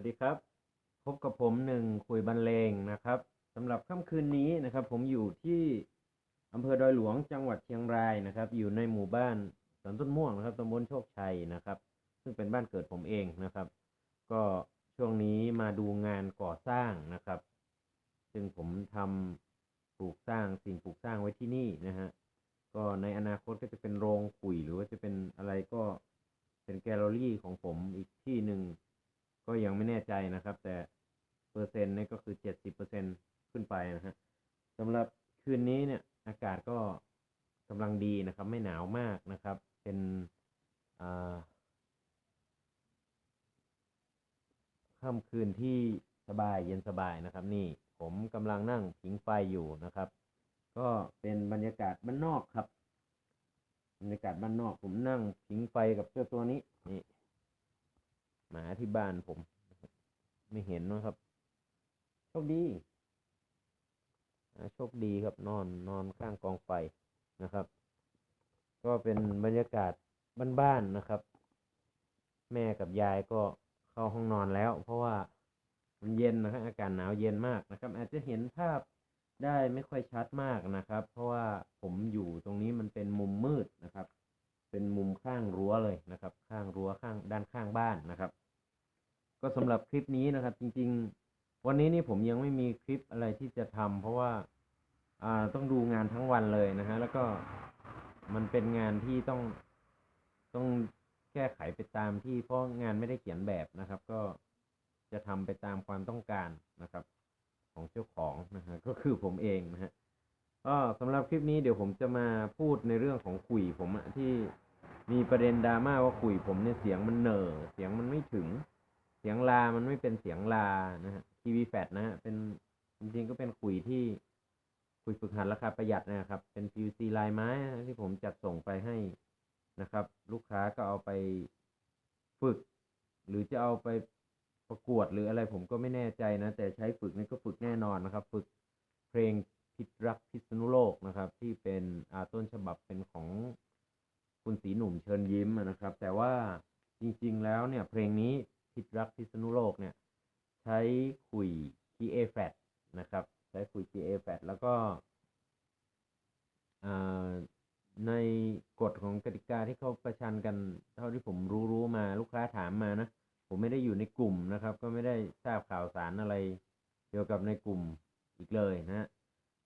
วัสดีครับ พบกับผมหนึ่งคุยบรรเลงนะครับสำหรับค่ำคืนนี้นะครับ ผมอยู่ที่อำเภอดอยหลวงจังหวัดเชียงรายนะครับ อยู่ในหมู่บ้านสวนต้นม่วงนะครับตำบลโชคชัยนะครับ ซึ่งเป็นบ้านเกิดผมเองนะครับ ก็ช่วงนี้มาดูงานก่อสร้างนะครับ ซึ่งผมทำปลูกสร้างสิ่งปลูกสร้างไว้ที่นี่นะฮะก็ในอนาคตก็จะเป็นโรงขุยหรือว่าจะเป็นอะไรก็เป็นแกลเลอรี่ของผมอีกที่หนึ่ง ก็ยังไม่แน่ใจนะครับ แต่เปอร์เซ็นต์นี่ก็คือเจ็ดสิบเปอร์เซ็นขึ้นไปนะฮะสำหรับคืนนี้เนี่ยอากาศก็กำลังดีนะครับ ไม่หนาวมากนะครับ เป็นอ่าค่ำคืนที่สบายเย็นสบายนะครับ นี่ผมกำลังนั่งผิงไฟอยู่นะครับ ก็เป็นบรรยากาศบ้านนอกครับ บรรยากาศบ้านนอก ผมนั่งผิงไฟกับเจ้าตัวนี้นี่ หมาที่บ้านผม ไม่เห็นนะครับ โชคดีโชคดีครับนอนนอนข้างกองไฟนะครับ ก็เป็นบรรยากาศบ้านๆนะครับ แม่กับยายก็เข้าห้องนอนแล้ว เพราะว่ามันเย็นนะครับอากาศหนาวเย็นมากนะครับ อาจจะเห็นภาพได้ไม่ค่อยชัดมากนะครับ เพราะว่าผมอยู่ตรงนี้มันเป็นมุมมืดนะครับ เป็นมุมข้างรั้วเลยนะครับ ข้างรั้วข้างด้านข้างบ้านนะครับ ก็สำหรับคลิปนี้นะครับ จริง ๆ วันนี้นี่ผมยังไม่มีคลิปอะไรที่จะทำเพราะว่าอ่าต้องดูงานทั้งวันเลยนะฮะแล้วก็มันเป็นงานที่ต้องต้องแก้ไขไปตามที่เพราะงานไม่ได้เขียนแบบนะครับ ก็จะทำไปตามความต้องการนะครับ ของเจ้าของนะฮะก็คือผมเองนะฮะก็สำหรับคลิปนี้เดี๋ยวผมจะมาพูดในเรื่องของขุยผมอะที่มีประเด็นดราม่าว่าขุยผมเนี่ยเสียงมันเหน่อเสียงมันไม่ถึง เสียงลา มันไม่เป็นเสียงลา นะฮะทีวีแฟดนะฮะ เป็นจริงๆก็เป็นขุยที่ขุยฝึกหัดราคาประหยัดนะครับ เป็น PVC ลายไม้นะที่ผมจัดส่งไปให้นะครับ ลูกค้าก็เอาไปฝึก หรือจะเอาไปประกวดหรืออะไรผมก็ไม่แน่ใจนะ แต่ใช้ฝึกนี่ก็ฝึกแน่นอนนะครับ ฝึกเพลงพิษรักพิษณุโลกนะครับ ที่เป็นอาต้นฉบับเป็นของคุณสีหนุ่มเชิญยิ้มนะครับ แต่ว่าจริง ๆ แล้วเนี่ยเพลงนี้ พิษรักพิษณุโลกเนี่ย ใช้คุย GA f a t นะครับ ใช้คุย GA f a t แล้วก็ในกฎของกติกาที่เขาประชันกัน เท่าที่ผมรู้รู้มาลูกค้าถามมานะ ผมไม่ได้อยู่ในกลุ่มนะครับ ก็ไม่ได้ทราบข่าวสารอะไร เกี่ยวกับในกลุ่มอีกเลยนะฮะ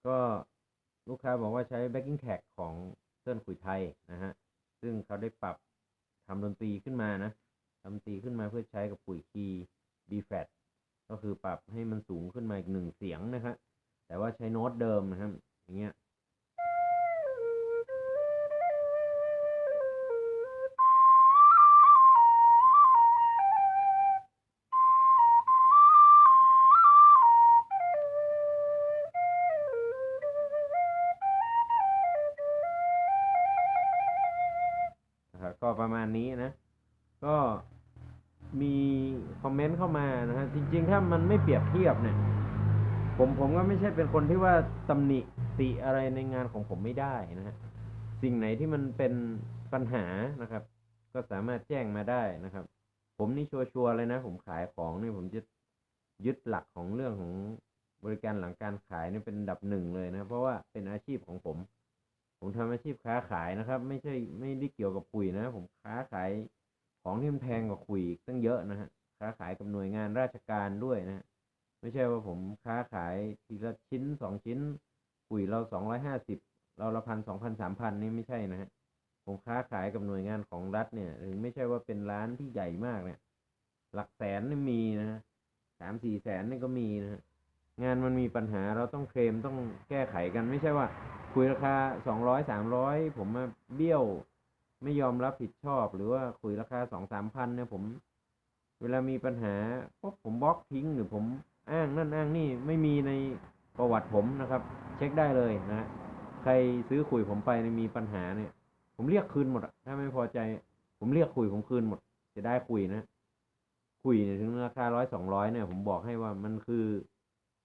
ก็ลูกค้าบอกว่าใช้ backing track ของเส้นขุยไทยนะฮะ ซึ่งเขาได้ปรับทำดนตรีขึ้นมานะ ทำตีขึ้นมาเพื่อใช้กับปุ๋ยคีย์ B f a t ก็คือปรับให้มันสูงขึ้นมาอีกหนึ่งเสียงนะครับแต่ว่าใช้โน้ตเดิมนะครับ อย่างเงี้ยก็ประมาณนี้นะ ก็ มีคอมเมนต์เข้ามานะฮะจริง ๆ ถ้ามันไม่เปรียบเทียบเนี่ย ผมผมก็ไม่ใช่เป็นคนที่ว่าตำหนิติอะไรในงานของผมไม่ได้นะฮะสิ่งไหนที่มันเป็นปัญหานะครับ ก็สามารถแจ้งมาได้นะครับ ผมนี่ชัวร์ๆเลยนะ ผมขายของนี่ผมจะยึดหลักของเรื่องของบริการหลังการขายนี่เป็นดับหนึ่งเลยนะ เพราะว่าเป็นอาชีพของผม ผมทำอาชีพค้าขายนะครับ ไม่ใช่ไม่ได้เกี่ยวกับคุยนะ ผมค้าขาย ของที่มันแพงกว่าคุยตั้งเยอะนะฮะค้าขายกับหน่วยงานราชการด้วยนะฮะไม่ใช่ว่าผมค้าขายทีละชิ้นสองชิ้นคุยเราสองร้อยห้าสิบเราละพันสองพันสามพันนี่ไม่ใช่นะฮะผมค้าขายกับหน่วยงานของรัฐเนี่ยถึงไม่ใช่ว่าเป็นร้านที่ใหญ่มากเนี่ย หลักแสนนี่มีนะฮะสามสี่แสนนี่ก็มีนะฮะงานมันมีปัญหาเราต้องเคลมต้องแก้ไขกันไม่ใช่ว่า คุยราคาสองร้อยสามร้อยผมมาเบี้ยว ไม่ยอมรับผิดชอบหรือว่าคุยราคาสองสามพันเนี่ยผม เวลามีปัญหาปุ๊บผมบล็อกทิ้งหรือผมอ้างนั่นอ้างนี่ไม่มีในประวัติผมนะครับ เช็คได้เลยนะฮะใครซื้อคุยผมไปเนี่ยมีปัญหาเนี่ย ผมเรียกคืนหมดถ้าไม่พอใจ ผมเรียกคุยผมคืนหมด จะได้คุยนะคุยถึงราคาร้อยสองร้อยเนี่ย ผมบอกให้ว่ามันคือ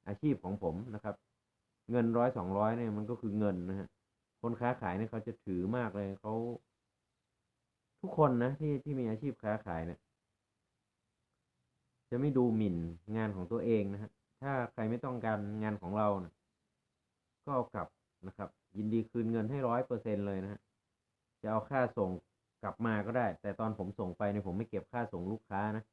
อาชีพของผมนะครับ เงินร้อยสองร้อยเนี่ยมันก็คือเงินนะฮะคนค้าขายเนี่ยเขาจะถือมากเลยเขา ทุกคนนะที่ที่มีอาชีพค้าขายเนี่ยจะไม่ดูหมิ่นงานของตัวเองนะฮะ ถ้าใครไม่ต้องการงานของเรานะก็เอากลับนะครับ ยินดีคืนเงินให้ร้อยเปอร์เซ็นเลยนะฮะ จะเอาค่าส่งกลับมาก็ได้ แต่ตอนผมส่งไปเนี่ยผมไม่เก็บค่าส่งลูกค้านะ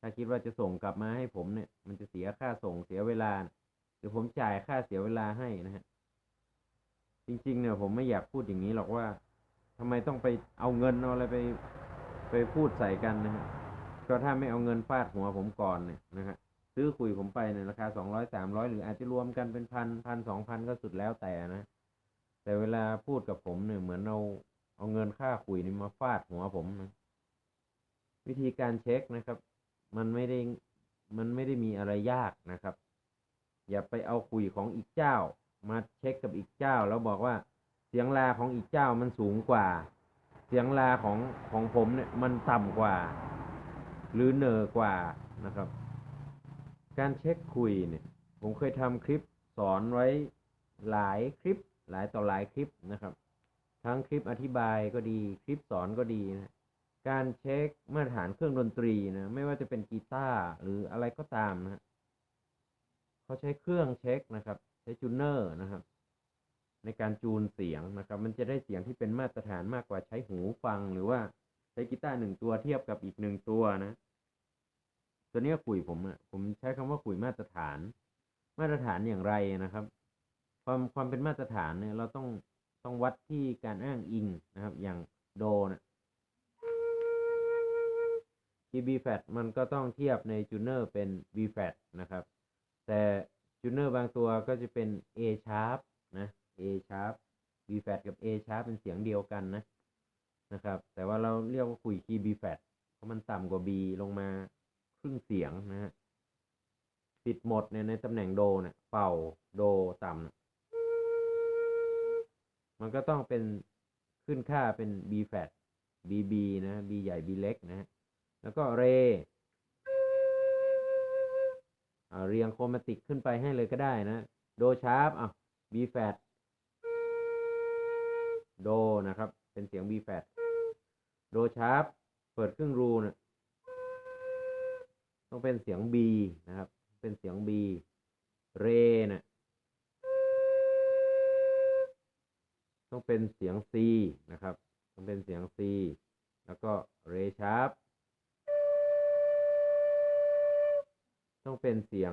ถ้าคิดว่าจะส่งกลับมาให้ผมเนี่ย มันจะเสียค่าส่งเสียเวลานะเดี๋ยวผมจ่ายค่าเสียเวลาให้นะฮะ จริง ๆ เนี่ยผมไม่อยากพูดอย่างนี้หรอกว่า ทำไมต้องไปเอาเงินเอาอะไรไปไปพูดใส่กันนะฮะก็ถ้าไม่เอาเงินฟาดหัวผมก่อนเนี่ยนะฮะซื้อคุยผมไปเนี่ยราคาสองร้อยสามร้อยหรืออาจจะรวมกันเป็นพันพันสองพันก็สุดแล้วแต่นะ แต่เวลาพูดกับผมเนี่ยเหมือนเอาเอาเงินค่าคุยนี่มาฟาดหัวผมนะวิธีการเช็คนะครับ มันไม่ได้มันไม่ได้มีอะไรยากนะครับ อย่าไปเอาคุยของอีกเจ้า มาเช็คกับอีกเจ้าแล้วบอกว่า เสียงลาของอีกเจ้ามันสูงกว่า เสียงลาของของผมเนี่ยมันต่ำกว่า หรือเหนอกว่านะครับ การเช็คคุยเนี่ย ผมเคยทำคลิปสอนไว้หลายคลิป หลายต่อหลายคลิปนะครับ ทั้งคลิปอธิบายก็ดีคลิปสอนก็ดีนะการเช็คมาตรฐานเครื่องดนตรีนะไม่ว่าจะเป็นกีตาร์หรืออะไรก็ตามนะฮะเขาใช้เครื่องเช็คนะครับ ใช้จูเนอร์นะครับ ในการจูนเสียงนะครับมันจะได้เสียงที่เป็นมาตรฐานมากกว่าใช้หูฟังหรือว่าใช้กีตาร์หนึ่งตัวเทียบกับอีกหนึ่งตัวนะ ตัวนี้คุยผมอะผมใช้คำว่าคุยมาตรฐาน มาตรฐานอย่างไรนะครับ ความความเป็นมาตรฐานเนี่ยเราต้องต้องวัดที่การอ้างอิงนะครับ อย่างโดนี่ยคีย์ B flat มันก็ต้องเทียบในจูเนอร์เป็น B flat นะครับ แต่จูเนอร์บางตัวก็จะเป็น A sharp นะ A sharp B flat กับ A sharp เป็นเสียงเดียวกันนะนะครับ แต่ว่าเราเรียกว่าคุยคีย์ B flat เพราะมันต่ำกว่า B ลงมาครึ่งเสียงนะฮะปิดหมดเนี่ยในตำแหน่งโดเนี่ยเป่าโดต่ำนะมันก็ต้องเป็นขึ้นค่าเป็น B flat B B นะ B ใหญ่ B เล็กนะฮะแล้วก็เรเรียงโครมาติกขึ้นไปให้เลยก็ได้นะ โดชาร์ปอะ B flat โดนะครับ เป็นเสียง B flat โดชาร์ปเปิดครึ่งรูนะต้องเป็นเสียง B นะครับ เป็นเสียง B เรนะต้องเป็นเสียง C นะครับ ต้องเป็นเสียง C แล้วก็เรชาร์ปต้องเป็นเสียง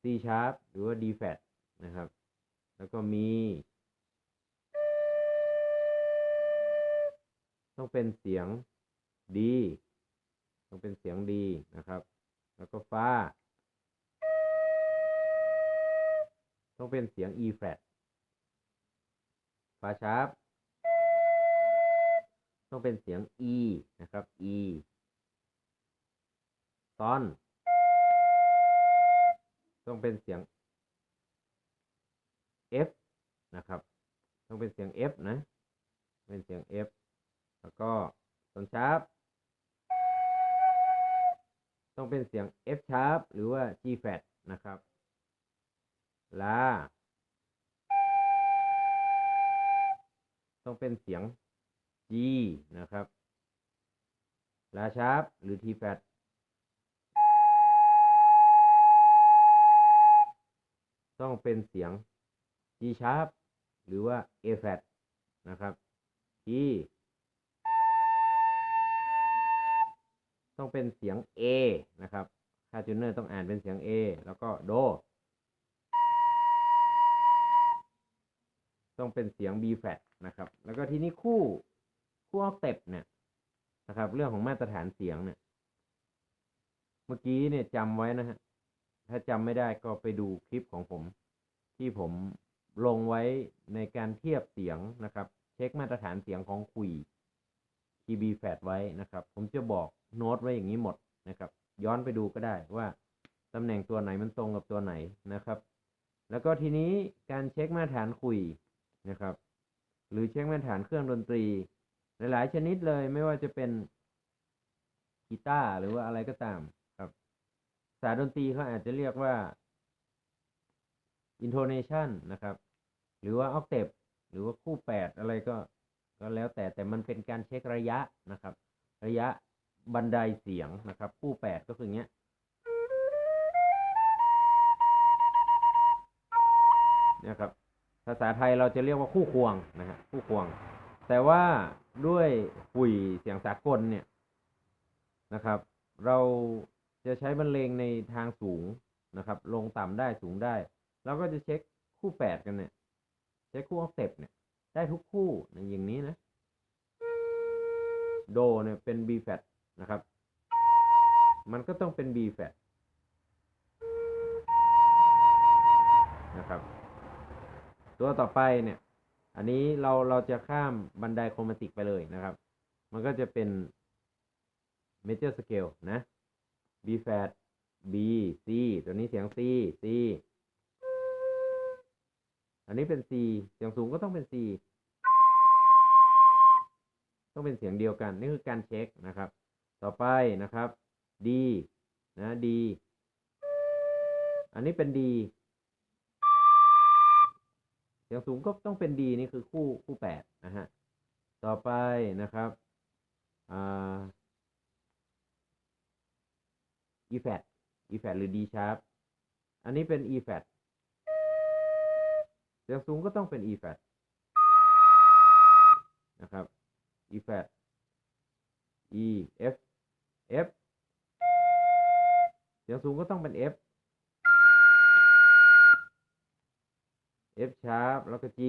C sharp หรือว่า D flat นะครับ แล้วก็มี ต้องเป็นเสียง D ต้องเป็นเสียง D นะครับ แล้วก็ฟ้า ต้องเป็นเสียง E flat ฟ้า sharp ต้องเป็นเสียง E นะครับ E ซอน ต้องเป็นเสียง F นะครับ ต้องเป็นเสียง F นะ เป็นเสียง F แล้วก็ส่วนชาร์ปต้องเป็นเสียง F sharp หรือว่า G flat นะครับ ลา ต้องเป็นเสียง G นะครับ ลาชาร์ปหรือ T flat ต้องเป็นเสียง G sharp หรือว่า A flat นะครับ T ต้องเป็นเสียง A นะครับคาจูเนอร์ต้องอ่านเป็นเสียง A แล้วก็โด ต้องเป็นเสียง B flat นะครับ แล้วก็ทีนี้คู่คู่ออกเต็ปเนี่ยนะครับ เรื่องของมาตรฐานเสียงเนี่ย เมื่อกี้เนี่ยจำไว้นะฮะ ถ้าจำไม่ได้ก็ไปดูคลิปของผม ที่ผมลงไว้ในการเทียบเสียงนะครับ เช็คมาตรฐานเสียงของคุย KB flat ไว้นะครับ ผมจะบอก โน้ตไว้อย่างนี้หมดนะครับ ย้อนไปดูก็ได้ว่าตำแหน่งตัวไหนมันตรงกับตัวไหนนะครับ แล้วก็ทีนี้การเช็คมาตรฐานคุยนะครับ หรือเช็คมาตรฐานเครื่องดนตรี หลาย ๆ ชนิดเลยไม่ว่าจะเป็นกีตาร์หรือว่าอะไรก็ตามครับภาษาดนตรีเขาอาจจะเรียกว่า intonation นะครับ หรือว่า octave หรือว่าคู่แปดอะไรก็ก็แล้วแต่แต่มันเป็นการเช็คระยะนะครับ ระยะ บันไดเสียงนะครับ คู่แปดก็คือเงี้ยนะครับภาษาไทยเราจะเรียกว่าคู่ควงนะฮะคู่ควง แต่ว่าด้วยหุ่ยเสียงสากลเนี่ยนะครับ เราจะใช้บรรเลงในทางสูงนะครับ ลงต่ำได้สูงได้เราก็จะเช็คคู่แปดกันเนี่ยเช็คคู่ออกเซปเนี่ยได้ทุกคู่อย่างนี้นะโดเนี่ยเป็น B flat นะครับ มันก็ต้องเป็น B flat นะครับ ตัวต่อไปเนี่ย อันนี้เราเราจะข้ามบันไดโครมาติกไปเลยนะครับ มันก็จะเป็น major scale นะ B flat B C ตัวนี้เสียง C C อันนี้เป็น C เสียงสูงก็ต้องเป็น C ต้องเป็นเสียงเดียวกัน นี่คือการเช็คนะครับ ต่อไปนะครับ D นะ D อันนี้เป็น D เสียงสูงก็ต้องเป็น D นี่คือคู่คู่แปดนะฮะ ต่อไปนะครับอ่า E flat E flat หรือ D sharp อันนี้เป็น E flat เสียงสูงก็ต้องเป็น E flat นะครับ E flat E F F เสียงสูงก็ต้องเป็น F F sharp แล้วก็ G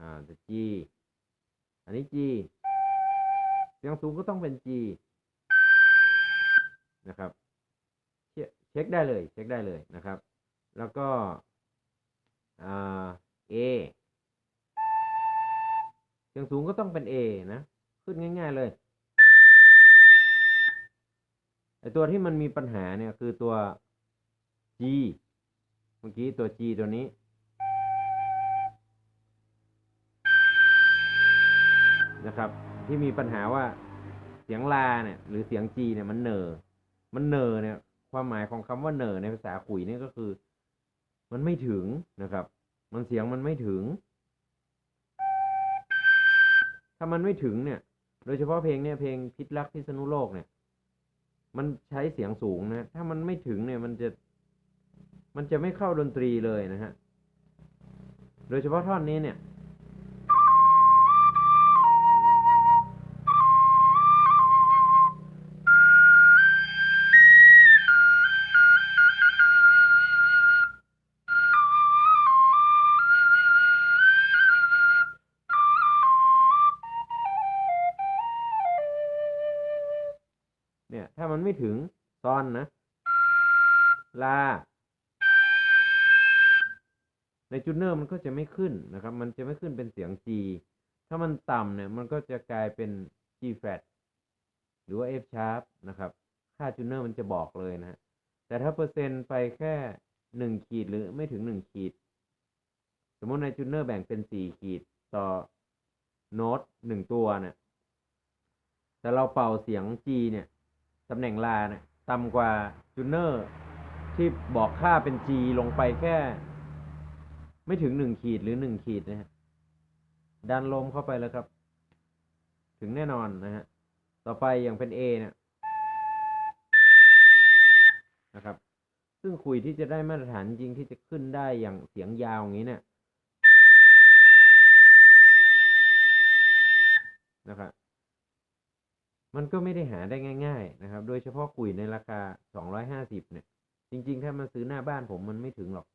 อ่าจะ G อันนี้ G เสียงสูงก็ต้องเป็น G นะครับ เช็คได้เลย เช็คได้เลยนะครับ แล้วก็อ่า A เสียงสูงก็ต้องเป็น A นะ ขึ้นง่าย ๆเลย ตัวที่มันมีปัญหาเนี่ยคือตัว G เมื่อกี้ตัว G ตัวนี้ นะครับ ที่มีปัญหาว่าเสียงลาเนี่ยหรือเสียง G เนี่ยมันเนอมันเนอเนี่ย ความหมายของคำว่าเนอในภาษาขุยเนี่ยก็คือ มันไม่ถึงนะครับ มันเสียงมันไม่ถึง ถ้ามันไม่ถึงเนี่ย โดยเฉพาะเพลงเนี่ยเพลงพิษรักพิษณุโลกเนี่ย มันใช้เสียงสูงนะถ้ามันไม่ถึงเนี่ยมันจะ มันจะไม่เข้าดนตรีเลยนะฮะ โดยเฉพาะท่อนนี้เนี่ย ไม่ถึงซอนนะ ลา ในจูเนอร์มันก็จะไม่ขึ้นนะครับ มันจะไม่ขึ้นเป็นเสียง G ถ้ามันต่ำเนี่ย มันก็จะกลายเป็น G flat หรือว่า F sharp นะครับ ค่าจูเนอร์มันจะบอกเลยนะ แต่ถ้าเปอร์เซ็นต์ไปแค่หนึ่งขีดหรือไม่ถึงหนึ่งขีด สมมติในจูเนอร์แบ่งเป็นสี่ขีดต่อโน้ตหนึ่งตัวเนี่ย แต่เราเป่าเสียง G เนี่ย ตำแหน่งลาเนี่ยต่ำกว่าจูเนอร์ ที่บอกค่าเป็น G ลงไปแค่ ไม่ถึงหนึ่งขีดหรือหนึ่งขีดนะฮะดันลมเข้าไปแล้วครับ ถึงแน่นอนนะฮะ ต่อไปอย่างเป็น A เนี่ยนะครับ ซึ่งคุยที่จะได้มาตรฐานจริงที่จะขึ้นได้อย่างเสียงยาวอย่างนี้เนี่ยนะครับ มันก็ไม่ได้หาได้ง่าย ๆ นะครับ โดยเฉพาะคุยในราคา 250 เนี่ย จริง ๆ ถ้ามันซื้อหน้าบ้านผมมันไม่ถึงหรอก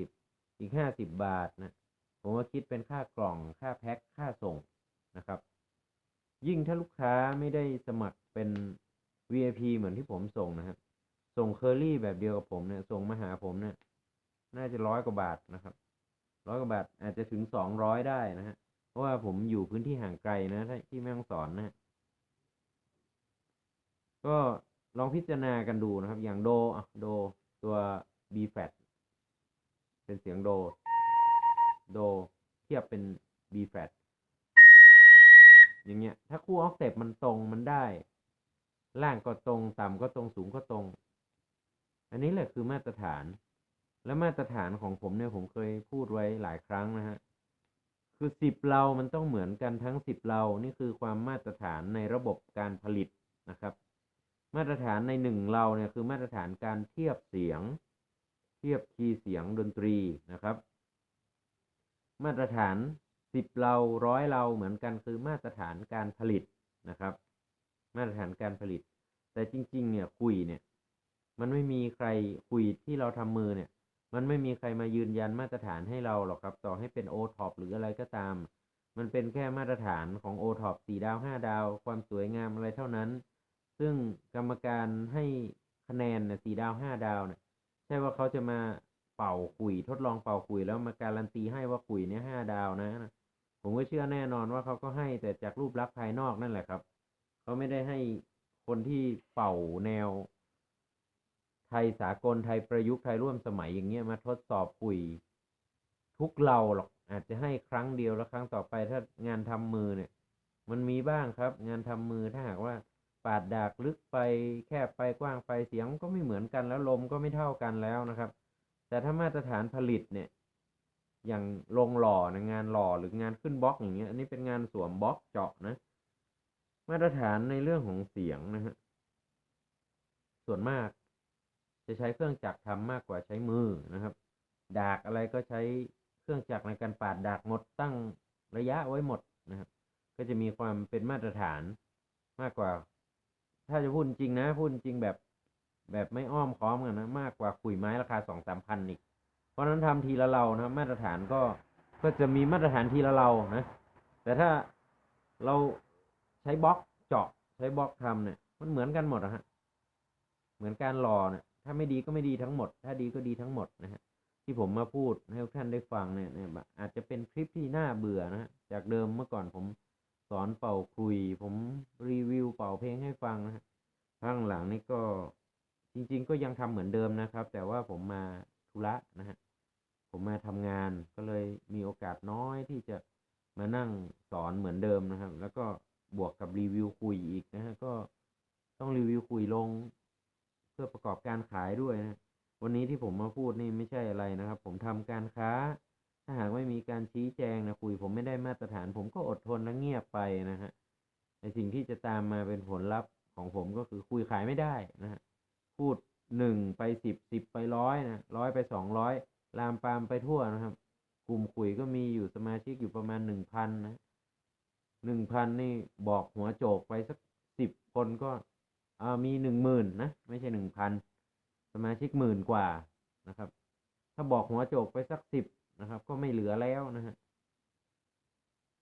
250 อีก 50 บาทนะ ผมว่าคิดเป็นค่ากล่อง ค่าแพ็ค ค่าส่งนะครับ ยิ่งถ้าลูกค้าไม่ได้สมัครเป็น VIP เหมือนที่ผมส่งนะครับ ส่งเคอรี่แบบเดียวกับผมเนี่ย ส่งมาหาผมเนี่ย น่าจะร้อยกว่าบาทนะครับ ร้อยกว่าบาทอาจจะถึงสองร้อยได้นะฮะ เพราะว่าผมอยู่พื้นที่ห่างไกลนะที่แม่ฮ่องสอนนะฮะ ก็ลองพิจารณากันดูนะครับ อย่างโดอะโดตัว B flat เป็นเสียงโด โดเทียบเป็น B flat อย่างเงี้ย ถ้าคู่ออกเตปมันตรงมันได้ ล่างก็ตรง ต่ำก็ตรงสูงก็ตรง อันนี้แหละคือมาตรฐาน และมาตรฐานของผมเนี่ยผมเคยพูดไว้หลายครั้งนะฮะ คือสิบเรามันต้องเหมือนกันทั้งสิบเรา นี่คือความมาตรฐานในระบบการผลิตนะครับ มาตรฐานในหนึ่งเราเนี่ยคือมาตรฐานการเทียบเสียง เทียบคีย์เสียงดนตรีนะครับ มาตรฐานสิบเราร้อยเราเหมือนกันคือมาตรฐานการผลิตนะครับ มาตรฐานการผลิต แต่จริง ๆ เนี่ยคุยเนี่ย มันไม่มีใครคุยที่เราทำมือเนี่ย มันไม่มีใครมายืนยันมาตรฐานให้เราหรอกครับ ต่อให้เป็นโอท็อปหรืออะไรก็ตาม มันเป็นแค่มาตรฐานของโอท็อปสี่ดาวห้าดาว ความสวยงามอะไรเท่านั้น ซึ่งกรรมการให้คะแนนเนี่ยสี่ดาวห้าดาวเนี่ยใช่ว่าเขาจะมาเป่าขุยทดลองเป่าขุยแล้วมาการันตีให้ว่าขุยเนี่ยห้าดาวนะ ผมก็เชื่อแน่นอนว่าเขาก็ให้แต่จากรูปลักษณ์ภายนอกนั่นแหละครับเขาไม่ได้ให้คนที่เป่าแนว ไทยสากลไทยประยุกต์ไทยร่วมสมัยอย่างเงี้ยมาทดสอบขุยทุกเราหรอกอาจจะให้ครั้งเดียวแล้วครั้งต่อไปถ้างานทำมือเนี่ย มันมีบ้างครับ งานทำมือถ้าหากว่า ปาดดากลึกไปแคบไปกว้างไปเสียงก็ไม่เหมือนกันแล้วลมก็ไม่เท่ากันแล้วนะครับ แต่ถ้ามาตรฐานผลิตเนี่ย อย่างลงหล่อนะงานหล่อหรืองานขึ้นบล็อกอย่างเงี้ยอันนี้เป็นงานสวมบล็อกเจาะนะ มาตรฐานในเรื่องของเสียงนะฮะส่วนมาก จะใช้เครื่องจักรทำมากกว่าใช้มือนะครับ ดากอะไรก็ใช้เครื่องจักรในการปาดดากหมดตั้งระยะไว้หมดนะครับ ก็จะมีความเป็นมาตรฐานมากกว่า ถ้าจะพูดจริงนะ พูดจริงแบบ แบบไม่อ้อมค้อมกันนะ มากกว่าขุยไม้ราคาสองสามพันอีก เพราะนั้นทำทีละเรานะมาตรฐานก็ก็จะมีมาตรฐานทีละเรานะ แต่ถ้าเราใช้บล็อกเจาะใช้บล็อกทำเนี่ย มันเหมือนกันหมดอะฮะ เหมือนการหล่อเนี่ย ถ้าไม่ดีก็ไม่ดีทั้งหมด ถ้าดีก็ดีทั้งหมดนะฮะที่ผมมาพูดให้ทุกท่านได้ฟังเนี่ยเนี่ยอาจจะเป็นคลิปที่น่าเบื่อนะฮะจากเดิมเมื่อก่อนผม สอนเป่าคุย ผมรีวิวเป่าเพลงให้ฟังนะฮะข้างหลังนี่ก็จริง ๆ ก็ยังทำเหมือนเดิมนะครับ แต่ว่าผมมาธุระนะฮะผมมาทำงานก็เลยมีโอกาสน้อยที่จะมานั่งสอนเหมือนเดิมนะครับ แล้วก็บวกกับรีวิวคุยอีกนะฮะก็ต้องรีวิวคุยลง เพื่อประกอบการขายด้วยนะวันนี้ที่ผมมาพูดนี่ไม่ใช่อะไรนะครับ ผมทำการค้าาหากไม่มีการชี้แจงนะคุย ผมไม่ได้มาตรฐาน ผมก็อดทนและเงียบไปนะฮะในสิ่งที่จะตามมาเป็นผลลัพธ์ของผมก็คือคุยขายไม่ได้นะฮะพูดหนึ่งไปสิบสิบไปร้อยนะร้อยไปสองร้อยลามปามไปทั่วนะครับ กลุ่มคุยก็มีอยู่สมาชิกอยู่ประมาณหนึ่งพันนะหนึ่งพันนี่บอกหัวโจกไปสักสิบคนก็มีหนึ่งหมื่นนะ ไม่ใช่หนึ่งพันสมาชิกหมื่นกว่านะครับ ถ้าบอกหัวโจกไปสักสิบ นะครับ ก็ไม่เหลือแล้วนะฮะ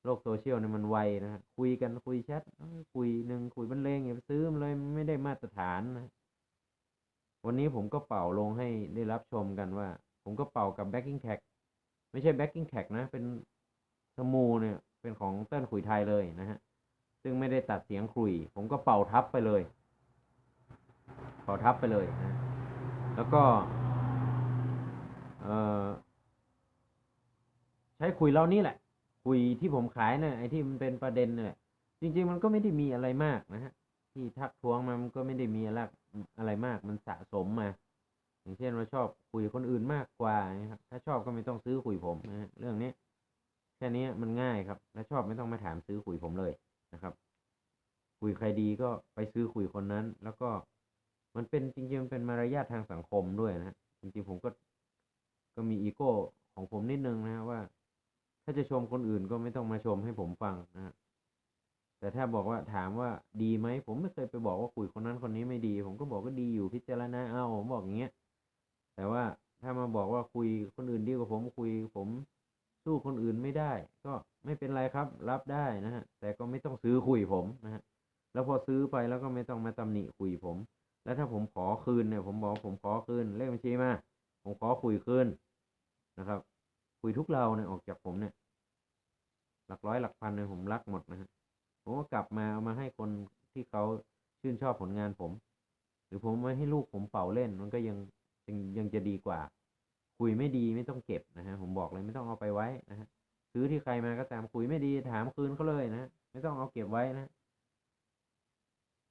โลกโซเชียลเนี่ยมันไวนะฮะคุยกันคุยแชทคุยหนึ่งคุยบรรเลงอย่าไปซื้อมเลยไม่ได้มาตรฐานนะวันนี้ผมก็เป่าลงให้ได้รับชมกันว่า ผมก็เป่ากับ backing track ไม่ใช่ backing track นะ เป็นสมูเนี่ย เป็นของเต้นขุยไทยเลยนะฮะซึ่งไม่ได้ตัดเสียงคุย ผมก็เป่าทับไปเลยเป่าทับไปเลยนะแล้วก็ เอ่อ ใช้คุยเรานี่แหละ คุยที่ผมขายเนี่ยไอ้ที่มันเป็นประเด็นเนี่ยจริง ๆ มันก็ไม่ได้มีอะไรมากนะฮะที่ทักท้วงมามันก็ไม่ได้มีอะไรอะไรมากมันสะสมมา อย่างเช่นว่าชอบคุยคนอื่นมากกว่านะครับถ้าชอบก็ไม่ต้องซื้อคุยผมนะฮะเรื่องนี้แค่นี้มันง่ายครับถ้าชอบไม่ต้องมาถามซื้อคุยผมเลยนะครับ คุยใครดีก็ไปซื้อคุยคนนั้น แล้วก็มันเป็นจริงๆมันเป็นมารยาททางสังคมด้วยนะฮะจริงๆผมก็ก็มีอีโก้ของผมนิดนึงนะ ถ้าจะชมคนอื่นก็ไม่ต้องมาชมให้ผมฟังนะฮะแต่ถ้าบอกว่าถามว่าดีไหมผมไม่เคยไปบอกว่าคุยคนนั้นคนนี้ไม่ดี ผมก็บอกว่าดีอยู่พิจารณาเอาผมบอกอย่างเงี้ยแต่ว่าถ้ามาบอกว่าคุยคนอื่นดีกว่าผมคุยผมสู้คนอื่นไม่ได้ ก็ไม่เป็นไรครับ รับได้นะฮะแต่ก็ไม่ต้องซื้อคุยผมนะฮะแล้วพอซื้อไปแล้วก็ไม่ต้องมาตำหนิคุยผม แล้วถ้าผมขอคืนเนี่ย ผมบอกผมขอคืนเลขบัญชีมาผมขอคุยคืนนะครับ ยทุกเราเนี่ยออกจากผมเนี่ย หลักร้อยหลักพันเนี่ยผมรักหมดนะฮะผมก็กลับมาเอามาให้คนที่เขาชื่นชอบผลงานผม หรือผมมาให้ลูกผมเป่าเล่น มันก็ยังยังยังจะดีกว่า คุยไม่ดีไม่ต้องเก็บนะฮะผมบอกเลยไม่ต้องเอาไปไว้นะฮะซื้อที่ใครมาก็ตามคุยไม่ดีถามคืนเขาเลยนะฮะไม่ต้องเอาเก็บไว้นะ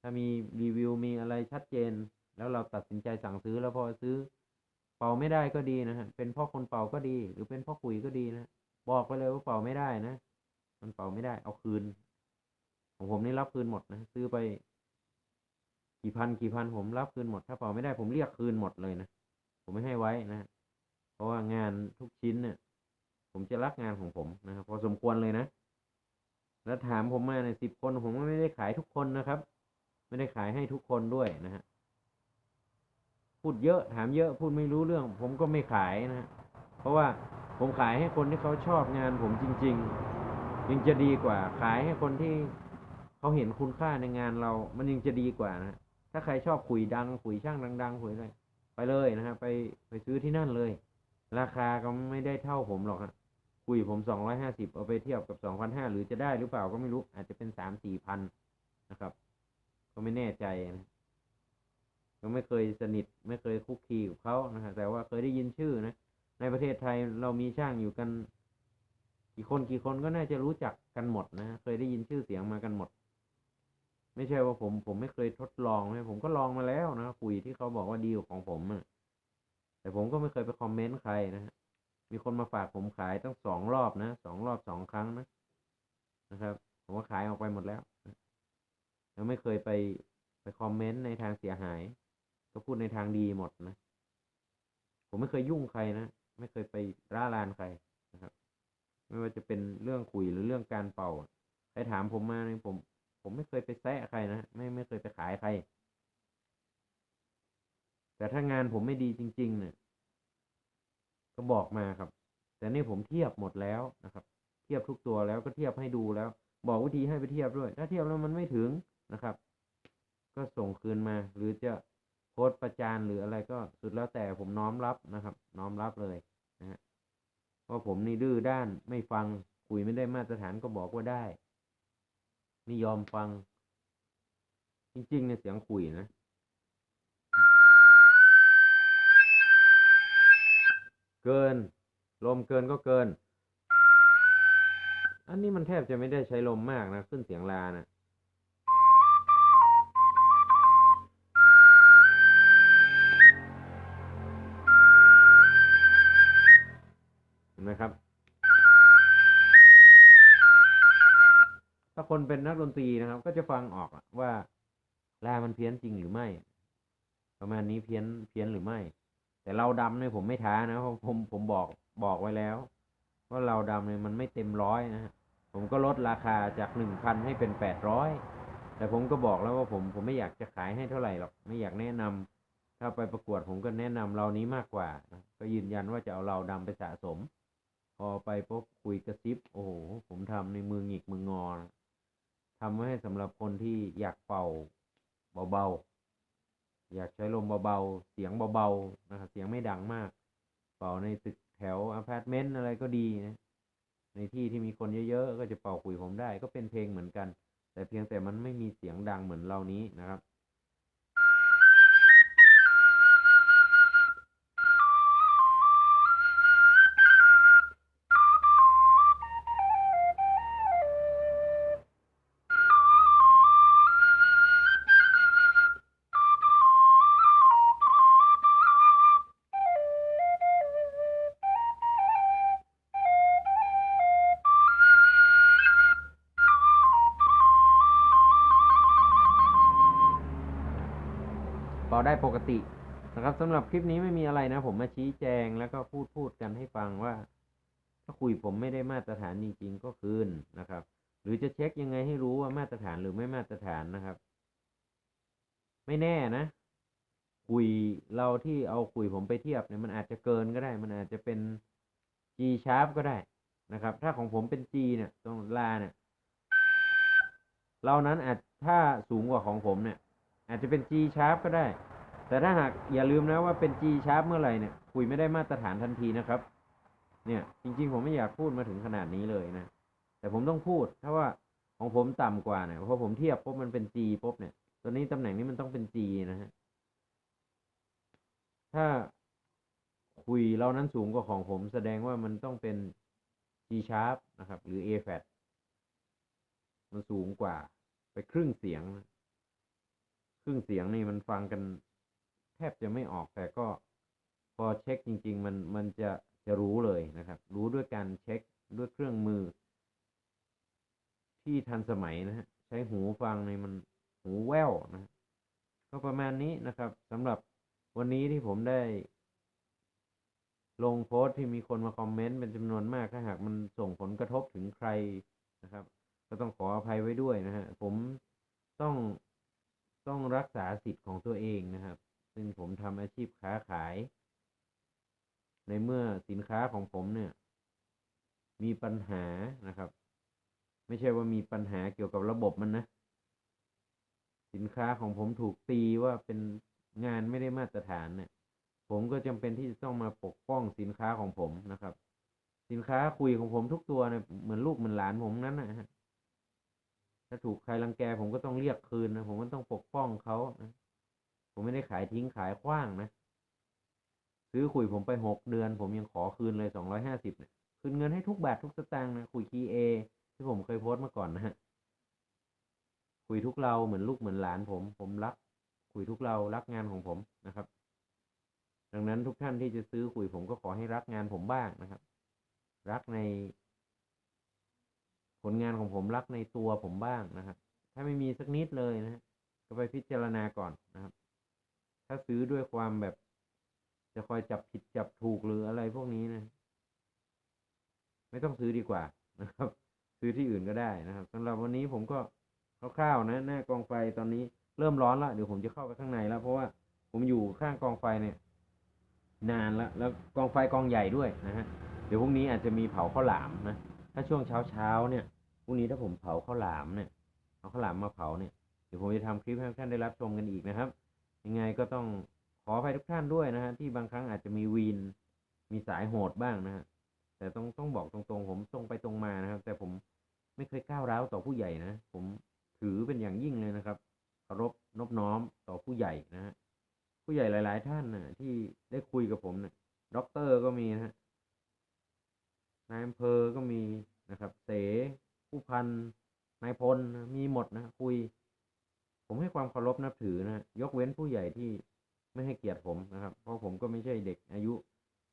ถ้ามีรีวิวมีอะไรชัดเจน แล้วเราตัดสินใจสั่งซื้อแล้วพอซื้อ เป่าไม่ได้ก็ดีนะฮะเป็นพ่อคนเป่าก็ดี หรือเป็นพ่อคุยก็ดีนะบอกไปเลยว่าเป่าไม่ได้นะมันเป่าไม่ได้ เอาคืนของผมนี่รับคืนหมดนะซื้อไป กี่พันกี่พันผมรับคืนหมด ถ้าเป่าไม่ได้ผมเรียกคืนหมดเลยนะผมไม่ให้ไว้นะ เพราะว่างานทุกชิ้นเนี่ยผมจะรักงานของผมนะครับพอสมควรเลยนะ แล้วถามผมมาในสิบคนผมก็ไม่ได้ขายทุกคนนะครับ ไม่ได้ขายให้ทุกคนด้วยนะฮะ พูดเยอะถามเยอะพูดไม่รู้เรื่อง ผมก็ไม่ขายนะฮะเพราะว่าผมขายให้คนที่เขาชอบงานผมจริง ๆ ยังจะดีกว่า ขายให้คนที่เขาเห็นคุณค่าในงานเรา มันยังจะดีกว่านะถ้าใครชอบคุยดังคุยช่างดังๆคุยอะไรไปเลยนะฮะไปไปซื้อที่นั่นเลย ราคาก็ไม่ได้เท่าผมหรอกฮะคุยผมสองร้อยห้าสิบเอาไปเทียบกับสองพันห้าหรือจะได้หรือเปล่าก็ไม่รู้อาจจะเป็นสามสี่พันนะครับ ก็ไม่แน่ใจนะ ก็ไม่เคยสนิทไม่เคยคุกคีกับเขานะฮะแต่ว่าเคยได้ยินชื่อนะ ในประเทศไทยเรามีช่างอยู่กัน กี่คนกี่คนก็น่าจะรู้จักกันหมดนะ เคยได้ยินชื่อเสียงมากันหมด ไม่ใช่ว่าผมผมไม่เคยทดลองนะผมก็ลองมาแล้วนะคุยที่เขาบอกว่าดีกว่าของผมอะแต่ผมก็ไม่เคยไปคอมเมนต์ใครนะฮะมีคนมาฝากผมขายตั้งสองรอบนะสองรอบสองครั้งนะนะครับ ผมก็ขายออกไปหมดแล้วแล้วไม่เคยไปไปคอมเมนต์ในทางเสียหาย ก็พูดในทางดีหมดนะ ผมไม่เคยยุ่งใครนะ ไม่เคยไปร่าลานใครนะครับ ไม่ว่าจะเป็นเรื่องคุยหรือเรื่องการเป่า ใครถามผมมาเนี่ยผม ผมไม่เคยไปแซะใครนะ ไม่ไม่เคยไปขายใคร แต่ถ้างานผมไม่ดีจริง ๆ เนี่ย ก็บอกมาครับ แต่นี่ผมเทียบหมดแล้วนะครับ เทียบทุกตัวแล้วก็เทียบให้ดูแล้ว บอกวิธีให้ไปเทียบด้วย ถ้าเทียบแล้วมันไม่ถึงนะครับ ก็ส่งคืนมาหรือจะ พสต์ประจานหรืออะไรก็สุดแล้วแต่ผมน้อมรับนะครับ น้อมรับเลยนะฮะว่าผมนี่ดื้อด้านไม่ฟังคุยไม่ได้มาตรฐานก็บอกว่าได้ไม่ยอมฟัง จริงๆเนี่ยเสียงคุยนะเกิน ลมเกินก็เกิน อันนี้มันแทบจะไม่ได้ใช้ลมมากนะ ขึ้นเสียงลานะ นไหมครับ ถ้าคนเป็นนักดนตรีนะครับ ก็จะฟังออกว่าลามันเพี้ยนจริงหรือไม่ ประมาณนี้เพี้ยนเพี้ยนหรือไม่ แต่เราดำเนี่ยผมไม่ท้านะเพราะผมผมบอกบอกไว้แล้ว ว่าเราดำเนี่ยมันไม่เต็มร้อยนะฮะผมก็ลดราคาจากหนึ่งพันให้เป็นแปดร้อยแต่ผมก็บอกแล้วว่าผมผมไม่อยากจะขายให้เท่าไหร่หรอกไม่อยากแนะนำถ้าไปประกวดผมก็แนะนำเรานี้มากกว่านะก็ยืนยันว่าจะเอาเราดำไปสะสม พอไปพบคุยกระซิบ โอ้โห ผมทำในมือหงิกมืองอนทำไว้ให้สำหรับคนที่อยากเป่าเบาๆ อยากใช้ลมเบาๆ เสียงเบาๆ นะครับ เสียงไม่ดังมาก เป่าในตึกแถวอพาร์ตเมนต์อะไรก็ดีนะ ในที่ที่มีคนเยอะๆ ก็จะเป่าคุยผมได้ ก็เป็นเพลงเหมือนกัน แต่เพียงแต่มันไม่มีเสียงดังเหมือนเรานี้นะครับ เป่าได้ปกตินะครับสำหรับคลิปนี้ไม่มีอะไรนะ ผมมาชี้แจงแล้วก็พูดพูดกันให้ฟังว่า ถ้าคุยผมไม่ได้มาตรฐานจริงๆก็คืนนะครับ หรือจะเช็คยังไงให้รู้ว่ามาตรฐานหรือไม่มาตรฐานนะครับ ไม่แน่นะคุยเราที่เอาคุยผมไปเทียบเนี่ยมันอาจจะเกินก็ได้ มันอาจจะเป็น G sharp ก็ได้นะครับ ถ้าของผมเป็น G เนี่ยตรงลาเนี่ยเรานั้นอาจถ้าสูงกว่าของผมเนี่ย อาจจะเป็น G sharp ก็ได้ แต่ถ้าหากอย่าลืมนะว่าเป็น G sharp เมื่อไหร่เนี่ยคุยไม่ได้มาตรฐานทันทีนะครับ เนี่ยจริง ๆ ผมไม่อยากพูดมาถึงขนาดนี้เลยนะ แต่ผมต้องพูดถ้าว่าของผมต่ำกว่าเนี่ยพอผมเทียบปุ๊บมันเป็น G ปุ๊บเนี่ย ตัวนี้ตำแหน่งนี้มันต้องเป็น G นะฮะถ้าคุยเรานั้นสูงกว่าของผมแสดงว่ามันต้องเป็น G sharp นะครับ หรือ A flat มันสูงกว่าไปครึ่งเสียงนะ ครึ่งเสียงนี่มันฟังกันแทบจะไม่ออกแต่ก็พอเช็คจริง ๆ มันมันจะจะรู้เลยนะครับ รู้ด้วยการเช็คด้วยเครื่องมือ ที่ทันสมัยนะฮะใช้หูฟังในมันหูแว่วนะก็ประมาณนี้นะครับสำหรับวันนี้ที่ผมได้ ลงโพสต์ที่มีคนมาคอมเมนต์เป็นจำนวนมากถ้าหากมันส่งผลกระทบถึงใครนะครับ ก็ต้องขออภัยไว้ด้วยนะฮะผมต้อง ต้องรักษาสิทธิ์ของตัวเองนะครับ ซึ่งผมทำอาชีพค้าขาย ในเมื่อสินค้าของผมเนี่ย มีปัญหานะครับ ไม่ใช่ว่ามีปัญหาเกี่ยวกับระบบมันนะ สินค้าของผมถูกตีว่าเป็นงานไม่ได้มาตรฐานเนี่ย ผมก็จำเป็นที่จะต้องมาปกป้องสินค้าของผมนะครับ สินค้าคุยของผมทุกตัวเนี่ยเหมือนลูกเหมือนหลานผมนั้นนะฮะ ถ้าถูกใครรังแกผมก็ต้องเรียกคืนนะผมก็ต้องปกป้องเขานะผมไม่ได้ขายทิ้งขายขว้างนะ ซื้อคุยผมไปหกเดือน ผมยังขอคืนเลยสองร้อยห้าสิบเนี่ยคืนเงินให้ทุกบาททุกสตางค์นะคุยคีเอที่ผมเคยโพสต์มาก่อนนะฮะคุยทุกเราเหมือนลูกเหมือนหลานผม ผมรักคุยทุกเรารักงานของผมนะครับ ดังนั้นทุกท่านที่จะซื้อคุยผมก็ขอให้รักงานผมบ้างนะครับ รักใน ผลงานของผมรักในตัวผมบ้างนะครับ ถ้าไม่มีสักนิดเลยนะก็ไปพิจารณาก่อนนะครับ ถ้าซื้อด้วยความแบบ จะคอยจับผิดจับถูกหรืออะไรพวกนี้นะ ไม่ต้องซื้อดีกว่านะครับ ซื้อที่อื่นก็ได้นะครับสำหรับวันนี้ผมก็คร่าวๆนะหน้ากองไฟตอนนี้เริ่มร้อนแล้วเดี๋ยวผมจะเข้าไปข้างในแล้ว เพราะว่าผมอยู่ข้างกองไฟเนี่ย นานแล้วแล้วกองไฟกองใหญ่ด้วยนะฮะเดี๋ยวพรุ่งนี้อาจจะมีเผาข้าวหลามนะ ถ้าช่วงเช้าเช้าเนี่ยพรุ่งนี้ถ้าผมเผาข้าวหลามเนี่ยเอาข้าวหลามมาเผาเนี่ยเดี๋ยวผมจะทำคลิปให้ทุกท่านได้รับชมกันอีกนะครับ ยังไงก็ต้องขออภัยทุกท่านด้วยนะฮะที่บางครั้งอาจจะมีวีนมีสายโหดบ้างนะฮะแต่ต้องต้องบอกตรงๆ ผมตรงไปตรงมานะครับ แต่ผมไม่เคยก้าวร้าวต่อผู้ใหญ่นะผมถือเป็นอย่างยิ่งเลยนะครับเคารพนอบน้อมต่อผู้ใหญ่นะฮะผู้ใหญ่หลาย ๆ ท่านนะที่ได้คุยกับผมเนี่ยด็อกเตอร์ก็มีนะฮะ นายอำเภอก็มีนะครับ เสผู้พันนายพลมีหมดนะคุย ผมให้ความเคารพนับถือนะยกเว้นผู้ใหญ่ที่ไม่ให้เกียรติผมนะครับ เพราะผมก็ไม่ใช่เด็กอายุ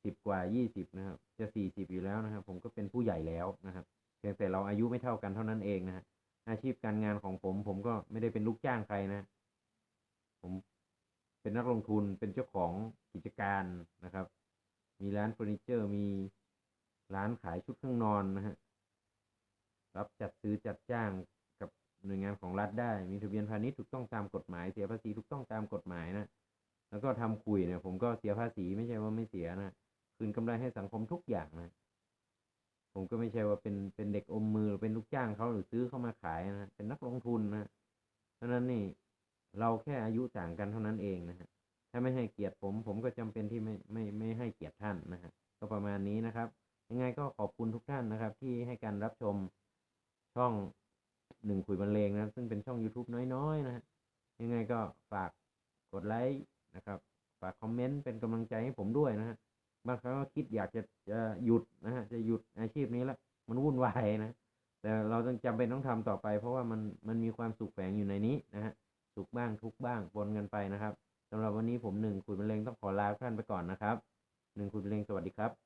สิบกว่ายี่สิบนะครับ จะสี่สิบอยู่แล้วนะครับ ผมก็เป็นผู้ใหญ่แล้วนะครับเพียงแต่เราอายุไม่เท่ากันเท่านั้นเองนะฮะอาชีพการงานของผม ผมก็ไม่ได้เป็นลูกจ้างใครนะ ผมเป็นนักลงทุนเป็นเจ้าของกิจการนะครับ มีร้านเฟอร์นิเจอร์มี ร้านขายชุดเครื่องนอนนะฮะรับจัดซื้อจัดจ้างกับหน่วยงานของรัฐได้ มีทะเบียนพาณิชย์ถูกต้องตามกฎหมาย เสียภาษีถูกต้องตามกฎหมายนะแล้วก็ทำคุยเนี่ย ผมก็เสียภาษีไม่ใช่ว่าไม่เสียนะคืนกำไรให้สังคมทุกอย่างนะผมก็ไม่ใช่ว่าเป็นเป็นเด็กอมมือเป็นลูกจ้างเขาหรือซื้อเข้ามาขายนะเป็นนักลงทุนนะเพราะนั้นนี่เราแค่อายุต่างกันเท่านั้นเองนะฮะถ้าไม่ให้เกียรติผม ผมก็จำเป็นที่ไม่ไม่ไม่ให้เกียรติท่านนะฮะก็ประมาณนี้นะครับ ยังไงก็ขอบคุณทุกท่านนะครับ ที่ให้การรับชมช่องหนึ่งคุยบรรเลงนะซึ่งเป็นช่อง YouTube น้อยๆนะฮะยังไงก็ฝากกดไลค์นะครับฝากคอมเมนต์เป็นกำลังใจให้ผมด้วยนะฮะบางครั้งก็คิดอยากจะจะหยุดนะฮะจะหยุดอาชีพนี้แล้วมันวุ่นวายนะ แต่เราต้องจำเป็นต้องทำต่อไป เพราะว่ามันมันมีความสุขแฝงอยู่ในนี้นะฮะสุขบ้างทุกบ้างปนกันไปนะครับสำหรับวันนี้ผมหนึ่งคุยบรรเลงต้องขอลาทุกท่านไปก่อนนะครับหนึ่งคุยบรรเลงสวัสดีครับ